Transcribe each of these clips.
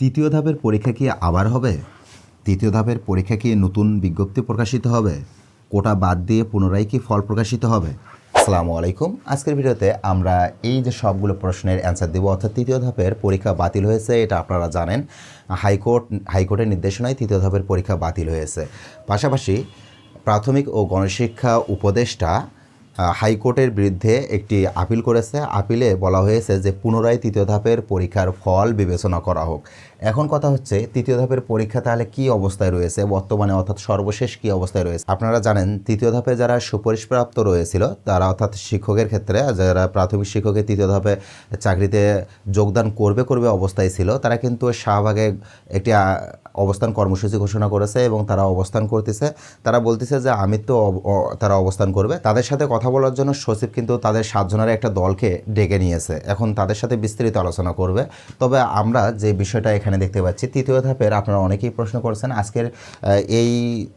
তৃতীয় ধাপের পরীক্ষা কি আবার হবে? তৃতীয় ধাপের পরীক্ষা কি নতুন বিজ্ঞপ্তি প্রকাশিত হবে? কোটা বাদ দিয়ে পুনরায় কি ফল প্রকাশিত হবে? আসসালামু আলাইকুম। আজকের ভিডিওতে আমরা এই যে সবগুলো প্রশ্নের অ্যান্সার দেবো, অর্থাৎ তৃতীয় ধাপের পরীক্ষা বাতিল হয়েছে, এটা আপনারা জানেন। হাইকোর্ট, হাইকোর্টের নির্দেশনায় তৃতীয় ধাপের পরীক্ষা বাতিল হয়েছে। পাশাপাশি প্রাথমিক ও গণশিক্ষা উপদেষ্টা হাইকোর্টের বিরুদ্ধে একটি আপিল করেছে। আপিলে বলা হয়েছে যে পুনরায় তৃতীয় ধাপের পরীক্ষার ফল বিবেচনা করা হোক। এখন কথা হচ্ছে, তৃতীয় ধাপের পরীক্ষা তাহলে কি অবস্থায় রয়েছে? বর্তমানে অর্থাৎ সর্বশেষ কি অবস্থায় রয়েছে? আপনারা জানেন, তৃতীয় ধাপে যারা সুপারিশপ্রাপ্ত রয়েছিল, তারা অর্থাৎ শিক্ষকের ক্ষেত্রে, যারা প্রাথমিক শিক্ষকের তৃতীয় ধাপে চাকরিতে যোগদান করবে করবে অবস্থায় ছিল, তারা কিন্তু শাহবাগে একটি অবস্থান কর্মসূচি ঘোষণা করেছে এবং তারা অবস্থান করতেছে। তারা বলতেছে যে, আমি তো তারা অবস্থান করবে। তাদের সাথে কথা বলার জন্য সচিব কিন্তু তাদের সাতজনের একটা দলকে ডেকে নিয়েছে। এখন তাদের সাথে বিস্তারিত আলোচনা করবে। তবে আমরা যে বিষয়টা এখানে দেখতে পাচ্ছি, তৃতীয় ধাপের আপনারা অনেকেই প্রশ্ন করছেন, আজকের এই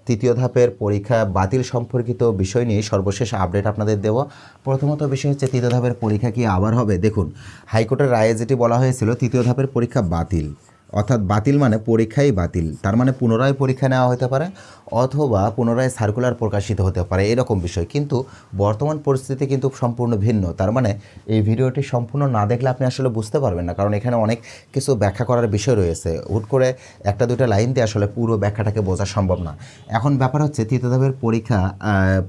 তৃতীয় ধাপের পরীক্ষা বাতিল সম্পর্কিত বিষয় নিয়ে সর্বশেষ আপডেট আপনাদের দেব। প্রথমত বিষয় হচ্ছে, তৃতীয় ধাপের পরীক্ষা কি আবার হবে? দেখুন, হাইকোর্টের রায়ে যেটি বলা হয়েছিল, তৃতীয় ধাপের পরীক্ষা বাতিল। অর্থাৎ বাতিল মানে পরীক্ষাই বাতিল। তার মানে পুনরায় পরীক্ষা নেওয়া হতে পারে অথবা পুনরায় সার্কুলার প্রকাশিত হতে পারে, এরকম বিষয়। কিন্তু বর্তমান পরিস্থিতি কিন্তু সম্পূর্ণ ভিন্ন। তার মানে এই ভিডিওটি সম্পূর্ণ না দেখলে আপনি আসলে বুঝতে পারবেন না, কারণ এখানে অনেক কিছু ব্যাখ্যা করার বিষয় রয়েছে। হুট করে একটা দুটা লাইন দিয়ে আসলে পুরো ব্যাখ্যাটাকে বোঝা সম্ভব না। এখন ব্যাপার হচ্ছে তৃতীয় ধাপের পরীক্ষা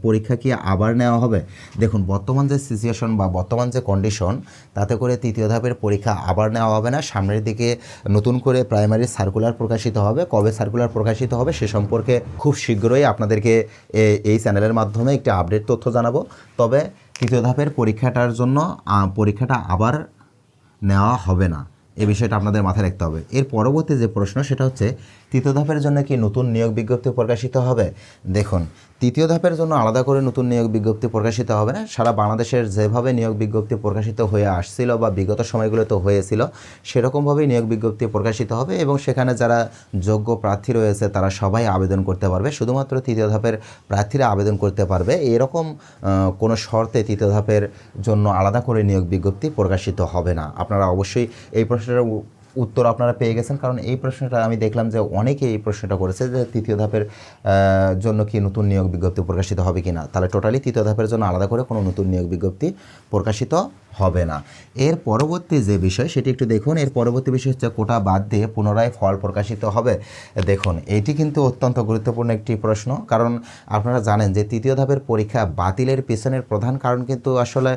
পরীক্ষা কি আবার নেওয়া হবে? দেখুন, বর্তমান যে সিচুয়েশন বা বর্তমান যে কন্ডিশন তাতে করে তৃতীয় ধাপের পরীক্ষা আবার নেওয়া হবে না। সামনের দিকে নতুন করে প্রাইমারি সার্কুলার প্রকাশিত হবে। কবে সার্কুলার প্রকাশিত হবে সে সম্পর্কে খুব শীঘ্রই আপনাদেরকে এই চ্যানেলের মাধ্যমে একটি আপডেট তথ্য জানাব। তবে তৃতীয় ধাপের পরীক্ষাটার জন্য পরীক্ষাটা আবার নেওয়া হবে না। এই বিষয়টা আপনাদের মাথায় রাখতে হবে। এর পরবর্তী যে প্রশ্ন, সেটা হচ্ছে, তৃতীয় ধাপের জন্য কি নতুন নিয়োগ বিজ্ঞপ্তি প্রকাশিত হবে? দেখুন, তৃতীয় ধাপের জন্য আলাদা করে নতুন নিয়োগ বিজ্ঞপ্তি প্রকাশিত হবে না। সারা বাংলাদেশের যেভাবে নিয়োগ বিজ্ঞপ্তি প্রকাশিত হয়ে আসছিল বা বিগত সময়গুলোতে হয়েছিল, সেরকমভাবেই নিয়োগ বিজ্ঞপ্তি প্রকাশিত হবে এবং সেখানে যারা যোগ্য প্রার্থী রয়েছে, তারা সবাই আবেদন করতে পারবে। শুধুমাত্র তৃতীয় ধাপের প্রার্থীরা আবেদন করতে পারবে। এরকম কোনো শর্তে তৃতীয় ধাপের জন্য আলাদা করে নিয়োগ বিজ্ঞপ্তি প্রকাশিত হবে না। আপনারা অবশ্যই এই প্রশ্নের উত্তর আপনারা পেয়ে গেছেন। কারণ এই প্রশ্নটা আমি দেখলাম যে অনেকে এই প্রশ্নটা করেছে যে তৃতীয় ধাপের জন্য কি নতুন নিয়োগ বিজ্ঞপ্তি প্রকাশিত হবে কি না তাহলে টোটালি তৃতীয় ধাপের জন্য আলাদা করে কোনো নতুন নিয়োগ বিজ্ঞপ্তি প্রকাশিত হবে না। এর পরবর্তী যে বিষয়, সেটি একটু দেখুন। এর পরবর্তী বিষয় হচ্ছে কোটা বাদ দিয়ে পুনরায় ফল প্রকাশিত হবে। দেখুন, এটি কিন্তু অত্যন্ত গুরুত্বপূর্ণ একটি প্রশ্ন। কারণ আপনারা জানেন যে তৃতীয় ধাপের পরীক্ষা বাতিলের পিছনের প্রধান কারণ কিন্তু আসলে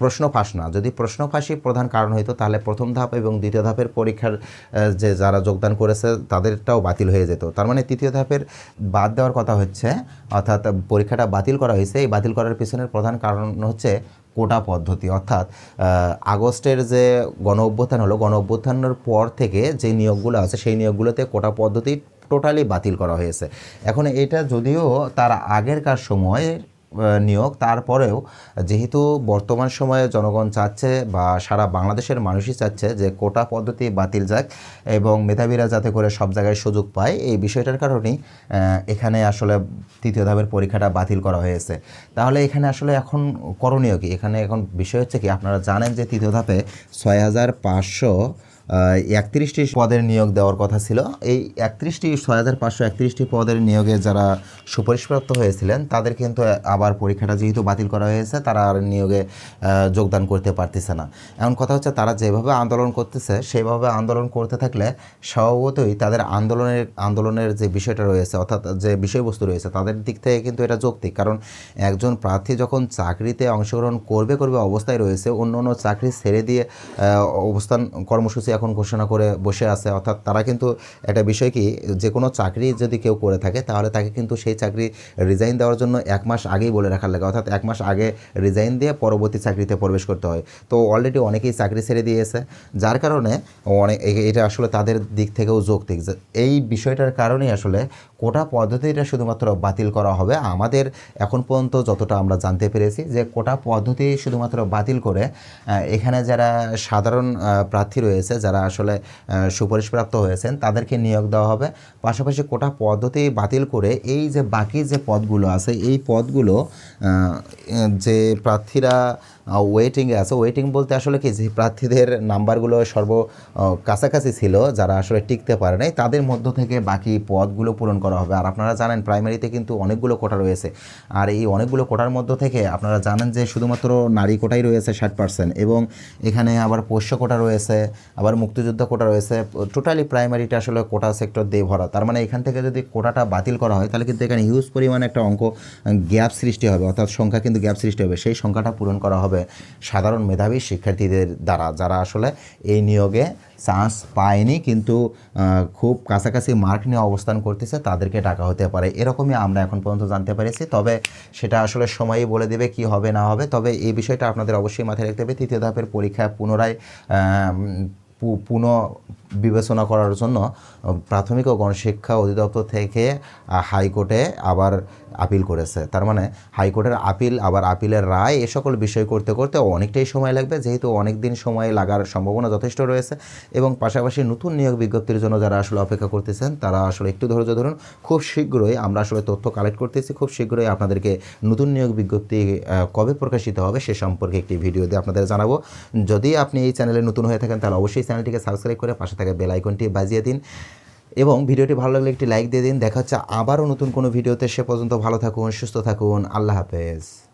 প্রশ্ন ফাঁস না। যদি প্রশ্ন ফাঁসই প্রধান কারণ হইতো, তাহলে প্রথম ধাপ এবং দ্বিতীয় ধাপের পরীক্ষার যে যারা যোগদান করেছে, তাদেরটাও বাতিল হয়ে যেত। তার মানে তৃতীয় ধাপের বাদ দেওয়ার কথা হচ্ছে, অর্থাৎ পরীক্ষাটা বাতিল করা হয়েছে। এই বাতিল করার পিছনের প্রধান কারণ হচ্ছে কোটা পদ্ধতি। অর্থাৎ আগস্টের যে গণ অভ্যুত্থান হলো, গণ অভ্যুত্থানের পর থেকে যে নিয়োগগুলো আছে, সেই নিয়োগগুলোতে কোটা পদ্ধতি টোটালি বাতিল করা হয়েছে। এখন এটা যদিও তার আগেরকার সময়ে নিয়োগ। তারপরেও যেহেতু বর্তমান সময়ে জনগণ চাচ্ছে বা সারা বাংলাদেশের মানুষই চাচ্ছে যে কোটা পদ্ধতি বাতিল যাক এবং মেধাবীরা যাতে করে সব জায়গায় সুযোগ পায়, এই বিষয়টার কারণেই এখানে আসলে তৃতীয় ধাপের পরীক্ষাটা বাতিল করা হয়েছে। তাহলে এখানে আসলে এখন করণীয় কি? এখানে এখন বিষয় হচ্ছে কি, আপনারা জানেন যে তৃতীয় ধাপে ছয় হাজার পাঁচশো একত্রিশটি পদের নিয়োগ দেওয়ার কথা ছিল। এই একত্রিশটি, ছয় হাজার পাঁচশো একত্রিশটি পদের নিয়োগে যারা সুপারিশপ্রাপ্ত হয়েছিলেন, তাদের কিন্তু আবার পরীক্ষাটা যেহেতু বাতিল করা হয়েছে, তারা আর নিয়োগে যোগদান করতে পারতেছে না। এমন কথা হচ্ছে, তারা যেভাবে আন্দোলন করতেছে, সেভাবে আন্দোলন করতে থাকলে স্বভাবতই তাদের আন্দোলনের আন্দোলনের যে বিষয়টা রয়েছে, অর্থাৎ যে বিষয়বস্তু রয়েছে, তাদের দিক থেকে কিন্তু এটা যৌক্তিক। কারণ একজন প্রার্থী যখন চাকরিতে অংশগ্রহণ করবে করবে অবস্থায় রয়েছে অন্য অন্য চাকরি ছেড়ে দিয়ে অবস্থান, কর্মসূচি এখন ঘোষণা করে বসে আছে, অর্থাৎ তারা কিন্তু একটা বিষয় কি, যে কোনো চাকরি যদি কেউ করে থাকে, তাহলে তাকে কিন্তু সেই চাকরি রিজাইন দেওয়ার জন্য এক মাস আগেই বলে রাখার লাগে। অর্থাৎ এক মাস আগে রিজাইন দিয়ে পরবর্তী চাকরিতে প্রবেশ করতে হয়। তো অলরেডি অনেকেই চাকরি ছেড়ে দিয়েছে। যার কারণে অনেক এটা আসলে তাদের দিক থেকেও যৌক্তিক। এই বিষয়টার কারণেই আসলে কোটা পদ্ধতিটা শুধুমাত্র বাতিল করা হবে। আমাদের এখন পর্যন্ত যতটা আমরা জানতে পেরেছি যে কোটা পদ্ধতি শুধুমাত্র বাতিল করে এখানে যারা সাধারণ প্রার্থী রয়েছে যারা আসলে সুপারিশপ্রাপ্ত হয়েছেন তাদেরকে নিয়োগ দেওয়া হবে। পাশাপাশি কোটা পদ্ধতি বাতিল করে এই যে বাকি যে পদগুলো আছে, এই পদগুলো যে প্রার্থীরা ওয়েটিংয়ে আছে ওয়েটিং বলতে আসলে কি, যে প্রার্থীদের নাম্বারগুলো সর্ব কাছাকাছি ছিল, যারা আসলে টিকতে পারে নাই, তাদের মধ্য থেকে বাকি পদগুলো পূরণ করা হবে। আর আপনারা জানেন প্রাইমারিতে কিন্তু অনেকগুলো কোটা রয়েছে। আর এই অনেকগুলো কোটার মধ্য থেকে আপনারা জানেন যে শুধুমাত্র নারী কোটাই রয়েছে ষাট পার্সেন্ট এবং এখানে আবার পোষ্য কোটা রয়েছে, আবার মুক্তিযোদ্ধা কোটা রয়েছে। টোটালি প্রাইমারিটা আসলে কোটা সেক্টর দিয়ে ভরা। তার মানে এখান থেকে যদি কোটাটা বাতিল করা হয়, তাহলে কিন্তু এখানে হিউজ পরিমাণে একটা অঙ্ক গ্যাপ সৃষ্টি হবে, অর্থাৎ সংখ্যা কিন্তু গ্যাপ সৃষ্টি হবে। সেই সংখ্যাটা পূরণ করা হবে। সাধারণ মেধাবী শিক্ষার্থীদের দ্বারা, যারা আসলে এই নিয়োগে চান্স পায়নি কিন্তু খুব কাছাকাছি মার্ক নিয়ে অবস্থান করতেছে, তাদেরকে ডাকা হতে পারে। এরকমই আমরা এখন পর্যন্ত জানতে পেরেছি। তবে সেটা আসলে সময়ই বলে দেবে কি হবে, না হবে। তবে এই বিষয়টা আপনাদের অবশ্যই মাথায় রাখতে হবে। তৃতীয় ধাপের পরীক্ষা পুনরায় পুনঃ বিবেচনা করার জন্য প্রাথমিক ও গণশিক্ষা অধিদপ্তর থেকে হাইকোর্টে আবার আপিল করেছে। তার মানে হাইকোর্টের আপিল, আবার আপিলের রায়, এ সকল বিষয় করতে করতে অনেকটাই সময় লাগবে। যেহেতু অনেক দিন সময় লাগার সম্ভাবনা যথেষ্ট রয়েছে এবং পাশাপাশি নতুন নিয়োগ বিজ্ঞপ্তির জন্য যারা আসলে অপেক্ষা করতেছেন, তারা আসলে একটু ধৈর্য ধরুন। খুব শীঘ্রই আমরা আসলে তথ্য কালেক্ট করতেছি। খুব শীঘ্রই আপনাদেরকে নতুন নিয়োগ বিজ্ঞপ্তি কবে প্রকাশিত হবে সে সম্পর্কে একটি ভিডিও দিয়ে আপনাদের জানাব। যদি আপনি এই চ্যানেলে নতুন হয়ে থাকেন, তাহলে অবশ্যই চ্যানেলটিকে সাবস্ক্রাইব করে পাশে থাকা বেল আইকনটি বাজিয়ে দিন। এবং ভিডিওটি ভালো লাগলে একটি লাইক দিয়ে দিন। দেখা হচ্ছে আবারও নতুন কোনো ভিডিওতে। সে পর্যন্ত ভালো থাকুন, সুস্থ থাকুন। আল্লাহ হাফেজ।